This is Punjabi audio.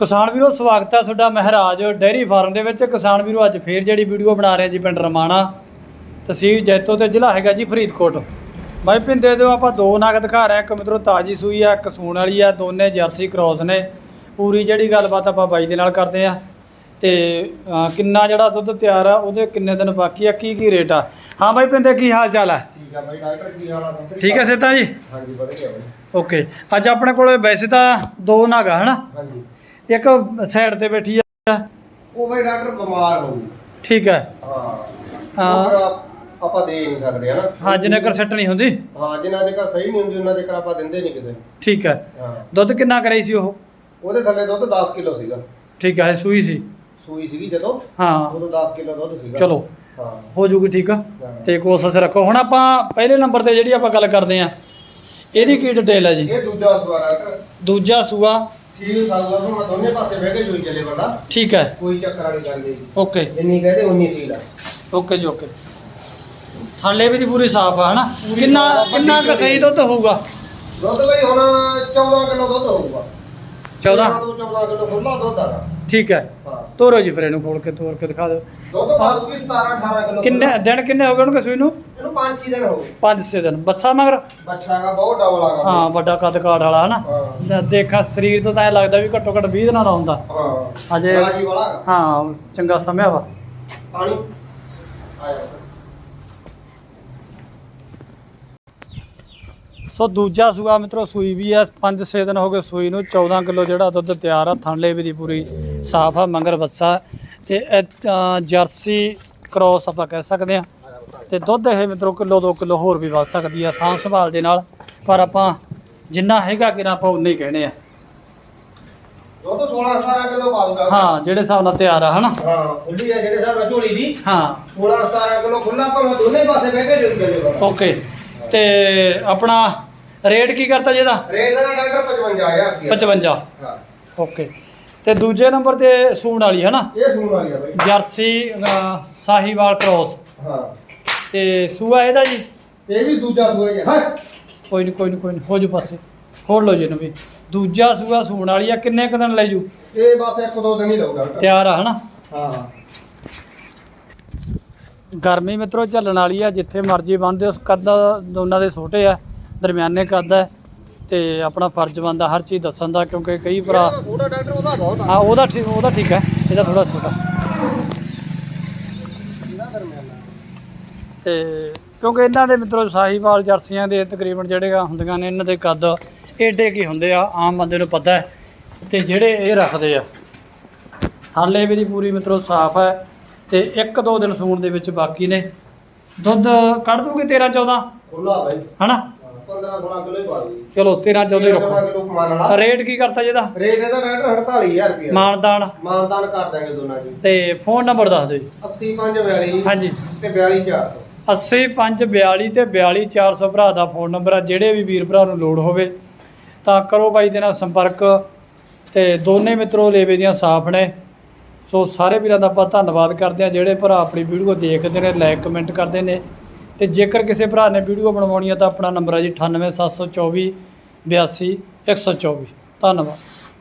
ਕਿਸਾਨ ਵੀਰੋ ਸਵਾਗਤ ਹੈ ਤੁਹਾਡਾ ਮਹਾਰਾਜ ਡੇਅਰੀ ਫਾਰਮ ਦੇ ਵਿੱਚ। ਕਿਸਾਨ ਵੀਰੋ ਅੱਜ ਫੇਰ ਜਿਹੜੀ ਵੀਡੀਓ ਬਣਾ ਰਹੇ ਜੀ ਪਿੰਡ ਰਮਾਣਾ ਤਹਿਸੀਲ ਜੈਤੋ ਤੇ ਜ਼ਿਲ੍ਹਾ ਹੈਗਾ ਜੀ ਫਰੀਦਕੋਟ। ਬਾਈ ਪਿੰਦੇ ਦੇ ਆਪਾਂ ਦੋ ਨਗ ਦਿਖਾ ਰਹੇ ਇੱਕ ਮਿੱਤਰੋ ਤਾਜੀ ਸੂਈ ਆ ਇੱਕ ਸੂਣ ਵਾਲੀ ਆ ਦੋਨੇ ਜਰਸੀ ਕ੍ਰੋਸ ਨੇ। ਪੂਰੀ ਜਿਹੜੀ ਗੱਲਬਾਤ ਆਪਾਂ ਬਾਈ ਦੇ ਨਾਲ ਕਰਦੇ ਆ ਤੇ ਕਿੰਨਾ ਜਿਹੜਾ ਦੁੱਧ ਤਿਆਰ ਆ ਉਹਦੇ ਕਿੰਨੇ ਦਿਨ ਬਾਕੀ ਆ ਕੀ ਕੀ ਰੇਟ ਆ? ਹਾਂ ਬਾਈ ਪਿੰਦੇ ਕੀ ਹਾਲ ਚਾਲ ਹੈ ਠੀਕ ਆ ਬਾਈ ਡਾਕਟਰ ਕੀ ਹਾਲ ਆ? ਠੀਕ ਹੈ। ਸੇਤਾ ਜੀ? ਹਾਂਜੀ ਵਧੀਆ। ਬਾਈ ਓਕੇ ਅੱਜ ਆਪਣੇ ਕੋਲ ਵੈਸੇ ਤਾਂ ਦੋ ਨਗ ਆ ਹਨਾ? ਹਾਂਜੀ। ਇੱਕ ਸਾਈਡ ਤੇ ਬੈਠੀ ਆ। ਉਹ ਬਾਈ ਡਾਕਟਰ ਬਿਮਾਰ ਹੋ ਗਈ। ਠੀਕ ਹੈ ਹਾਂ। ਹਾਂ। ਉਹ ਫਿਰ ਆਪ- ਆਪਾਂ ਦੇ ਨਹੀਂ ਸਕਦੇ ਹਨਾ। ਹਾਂ ਜਿੰਨੇ ਕਰ ਸੈੱਟ ਨਹੀਂ ਹੁੰਦੀ। ਹਾਂ ਜਿਨ੍ਹਾਂ ਦੇ ਘਰ ਸਹੀ ਨਹੀਂ ਹੁੰਦੀ ਉਹਨਾਂ ਦੇ ਘਰ ਆਪਾਂ ਦਿੰਦੇ ਨਹੀਂ ਕਿਸੇ ਨੂੰ। ਠੀਕ ਹੈ ਹਾਂ। ਦੁੱਧ ਕਿੰਨਾ ਕਰਾਈ ਸੀ ਉਹ? ਉਹਦੇ ਥੱਲੇ ਦੁੱਧ 10 ਕਿਲੋ ਸੀਗਾ। ਠੀਕ ਹੈ ਸੂਈ ਸੀ। ਸੂਈ ਸੀਗੀ ਜਦੋਂ। ਹਾਂ। ਉਦੋਂ 10 ਕਿਲੋ ਦੁੱਧ ਸੀਗਾ। ਚਲੋ। ਹਾਂ। ਹੋ ਜੂਗੀ ਠੀਕ ਆ। ਹਾਂ। ਤੇ ਕੋਸ਼ਿਸ਼ ਰੱਖੋ। ਹੁਣ ਆਪਾਂ ਪਹਿਲੇ ਨੰਬਰ ਤੇ ਜਿਹੜੀ ਆਪਾਂ ਗੱਲ ਕਰਦੇ ਆ ਇਹਦੀ ਕੀ ਡਿਟੇਲ ਹੈ ਜੀ? ਇਹ ਦੂਜਾ ਦੁਆਰਾ ਡਾਕਟਰ ਦੂਜਾ ਸੂਆ ਸੀਲ ਸਾਊਗਾ ਨੂੰ ਮੈਂ ਦੋਨੇ ਪਾਸੇ ਬਹਿ ਕੇ ਜੋਈ ਚੱਲੇ ਬੰਦਾ। ਠੀਕ ਹੈ। ਕੋਈ ਚੱਕਰ ਵਾਲੀ ਗੱਲ ਨਹੀਂ। ਓਕੇ। ਜਿੰਨੀ ਕਹਦੇ ਉਨੀ ਸੀਲ ਆ। ਓਕੇ ਜੀ ਓਕੇ। ਥੱਲੇ ਵੀ ਦੀ ਪੂਰੀ ਸਾਫ਼ ਆ ਹਨਾ? ਪੂਰੀ ਕਿੰਨਾ ਸਾਫ਼ ਆ, ਕਿੰਨਾ ਵੱਡੀ ਕੁ ਸਹੀ ਦੁੱਧ ਹੋਊਗਾ? ਦੁੱਧ ਬਈ ਹੁਣ 14 ਕਿਲੋ ਦੁੱਧ ਹੋਊਗਾ। 14 ਤੋਂ 14 ਕਿਲੋ ਖੁੱਲਾ ਦੁੱਧ ਆਗਾ ਠੀਕ ਹੈ। ਹਾਂ। ਤੋਰੋ ਜੀ ਫਿਰ ਇਹਨੂੰ ਖੋਲ ਕੇ ਤੋਰ ਕੇ ਦਿਖਾ ਦਿਓ। ਦੁੱਧ ਬਾਦੂਗੀ 17 18 ਕਿਲੋ ਕਿੰਨੇ ਦਿਨ ਕਿੰਨੇ ਹੋ ਗਏ ਉਹਨੂੰ ਸੂਈ ਨੂੰ? ਇਹਨੂੰ 5-6 ਦਿਨ ਹੋ ਗਏ। 5-6 ਦਿਨ। ਬੱਚਾ ਮਗਰ? ਬੱਚਾ ਦਾ ਬਹੁਤ ਡਬਲ ਹਾਂ ਵੱਡਾ ਕੱਦ ਕਾਠ ਵਾਲਾ ਹਨਾ? ਹਾਂ। ਲੈ ਦੇਖਾਂ ਸਰੀਰ ਤੋਂ ਤਾਂ ਐ ਲੱਗਦਾ ਵੀ ਘੱਟੋ ਘੱਟ 20 ਦਿਨਾਂ ਦਾ ਹੁੰਦਾ। ਹਾਂ। ਅਜੇ ਰਾਜੀ ਵਾਲਾ? ਹੈਗਾ। ਹਾਂ ਚੰਗਾ ਸਮਿਆ ਵਾ। ਪਾਣੀ? ਆਇਆ। ਸੋ ਦੂਜਾ ਸੂਆ ਮਿੱਤਰੋ ਸੂਈ ਵੀ ਆ 5-6 ਦਿਨ ਹੋ ਗਏ ਸੂਈ ਨੂੰ। 14 ਕਿਲੋ ਜਿਹੜਾ ਦੁੱਧ ਤਿਆਰ ਆ। ਥਣਲੇ ਵੀ ਦੀ ਪੂਰੀ ਸਾਫ਼ ਆ ਮੰਗਰ ਬੱਚਾ ਤੇ ਇਹ, ਜਰਸੀ ਕ੍ਰੋਸ ਆਪਾਂ ਕਹਿ ਸਕਦੇ ਆ। ਤੇ ਦੁੱਧ ਇਹ ਮਿੱਤਰੋ ਕਿਲੋ 2 ਕਿਲੋ ਹੋਰ ਵੀ ਵੱਧ ਸਕਦੀ ਆ ਸਾਂਭ ਸੰਭਾਲ ਦੇ ਨਾਲ। ਪਰ ਆਪਾਂ ਜਿੰਨਾ ਹੈਗਾ ਕਿ ਆਪਾਂ ਉਨੇ ਹੀ ਕਹਿਣੇ ਆ। ਦੁੱਧ 16 17 ਕਿਲੋ ਪਾਊਗਾ ਹਾਂ ਜਿਹੜੇ ਹਿਸਾਬ ਨਾਲ ਤਿਆਰ ਆ ਹਨਾ? ਹਾਂ ਖੁੱਲੀ ਹੈ ਜਿਹੜੇ ਸਾਹਿਬ ਝੋਲੀ ਦੀ। ਹਾਂ। 16 17 ਕਿਲੋ ਖੁੱਲਾ ਭਾਵੇਂ ਦੋਨੇ ਪਾਸੇ ਬਹਿ ਕੇ ਜੋਈ ਚੱਲੇ ਬੰਦਾ ਓਕੇ। ਤੇ ਆਪਣਾ ਰੇਟ ਕੀ ਕਰਤਾ ਜੀ ਇਹਦਾ? ਰੇਟ ਦਾ ਡਾਕਟਰ 55000 ਰੁਪਏ 55 ਹਾਂ। ਓਕੇ। ਤੇ ਦੂਜੇ ਨੰਬਰ ਤੇ ਸੂਣ ਵਾਲੀ ਹੈ ਨਾ ਇਹ ਸੂਣ ਵਾਲੀ ਆ ਬਾਈ। ਜਰਸੀ ਅ, ਸਾਹੀਵਾਲ ਕ੍ਰੋਸ। ਹਾਂ। ਤੇ ਸੂਆ ਇਹਦਾ ਜੀ? ਇਹ ਵੀ ਦੂਜਾ ਸੂਆ ਹੀ ਹੈ ਹਾਂ ਕੋਈ ਨਹੀਂ ਕੋਈ ਨਹੀਂ ਕੋਈ ਨਹੀਂ ਹੋ ਜੂ ਪਾਸੇ ਖੋਲ ਲਓ ਜੀ ਇਹਨੂੰ ਵੀ। ਦੂਜਾ ਸੂਆ ਸੂਣ ਵਾਲੀ ਆ ਕਿੰਨੇ ਕੁ ਦਿਨ ਲੈ ਜੂ? ਇਹ ਬਸ ਇੱਕ ਦੋ ਦਿਨ ਹੀ ਲਊ ਡਾਕਟਰ। ਤਿਆਰ ਆ ਹਨਾ? ਹਾਂ। ਗਰਮੀ ਮਿੱਤਰੋ ਝੱਲਣ ਵਾਲੀ ਆ ਜਿੱਥੇ ਮਰਜ਼ੀ ਬੰਨਦੇ ਉਸ ਕੱਦ ਦੋਨਾਂ ਦੇ ਛੋਟੇ ਆ ਦਰਮਿਆਨੇ ਕੱਦ ਤੇ ਆਪਣਾ ਫਰਜ਼ ਬਣਦਾ ਹਰ ਚੀਜ਼ ਦੱਸਣ ਦਾ ਕਿਉਂਕਿ ਕਈ ਭਰਾ ਛੋਟਾ ਡਾਕਟਰ ਉਹਦਾ ਬਹੁਤ ਆ। ਹਾਂ ਉਹਦਾ ਠੀਕ ਉਹਦਾ ਠੀਕ ਹੈ ਇਹਦਾ ਥੋੜਾ ਛੋਟਾ। ਤੇ ਕਿਉਂਕਿ ਇਹਨਾਂ ਦੇ ਮਿੱਤਰੋ ਸਾਹੀਵਾਲ ਜਰਸੀਆਂ ਦੇ ਤਕਰੀਬਨ ਜਿਹੜੇ ਆ ਹੁੰਦੀਆਂ ਨੇ ਇਹਨਾਂ ਦੇ ਕੱਦ ਏਡੇ ਕੀ ਹੁੰਦੇ ਆ ਆਮ ਬੰਦੇ ਨੂੰ ਪਤਾ ਹੈ ਤੇ ਜਿਹੜੇ ਇਹ ਰੱਖਦੇ ਆ। ਥਾਲੇ ਵੀ ਦੀ ਪੂਰੀ ਮਿੱਤਰੋ ਸਾਫ਼ ਹੈ ਤੇ ਇੱਕ ਦੋ ਦਿਨ ਸੂਣ ਦੇ ਵਿੱਚ ਬਾਕੀ ਨੇ। ਦੁੱਧ ਕੱਢ ਦੂਗੇ 13 14 ਖੁੱਲਾ ਬਾਈ। ਹਨਾ? 15 16 ਕਿਲੋ ਹੀ ਪਾ ਦੂਗੀ ਚਲੋ 13 14 ਹੀ ਰੱਖੋ। ਵਾਲਾ। ਰੇਟ ਕੀ ਕਰਤਾ ਜੀ ਇਹਦਾ ਰੇਟ ਇਹਦਾ ਡਾਕਟਰ 48000 ਰੁਪਏ ਮਾਨਦਾਨ। ਮਾਨਦਾਨ ਕਰ ਦਾਂਗੇ ਦੋਨਾਂ ਜੀ। ਤੇ ਫੋਨ ਨੰਬਰ ਦੱਸ ਦਿਓ ਜੀ। 8542 ਹਾਂਜੀ। ਤੇ 42400 80542 ਤੇ 42400 ਭਰਾ ਦਾ ਫੋਨ ਨੰਬਰ ਆ, ਜਿਹੜੇ ਵੀ ਵੀਰ ਭਰਾ ਨੂੰ ਲੋੜ ਹੋਵੇ, ਤਾਂ ਕਰੋ ਬਾਈ ਦੇ ਨਾਲ ਸੰਪਰਕ ਤੇ ਦੋਨੇ ਮਿੱਤਰੋ ਲੇਵੇ ਦੀਆਂ ਸਾਫ਼ ਨੇ। ਸੋ ਸਾਰੇ ਵੀਰਾਂ ਦਾ ਆਪਾਂ ਧੰਨਵਾਦ ਕਰਦੇ ਆ ਜਿਹੜੇ ਭਰਾ ਆਪਣੀ ਵੀਡੀਓ ਦੇਖਦੇ ਨੇ ਲਾਈਕ ਕਮੈਂਟ ਕਰਦੇ ਨੇ। ਤੇ ਜੇਕਰ ਕਿਸੇ ਭਰਾ ਨੇ ਵੀਡੀਓ ਬਣਵਾਉਣੀ ਆ, ਤਾਂ ਆਪਣਾ ਨੰਬਰ ਹੈ ਜੀ 98724 82 124 ਧੰਨਵਾਦ।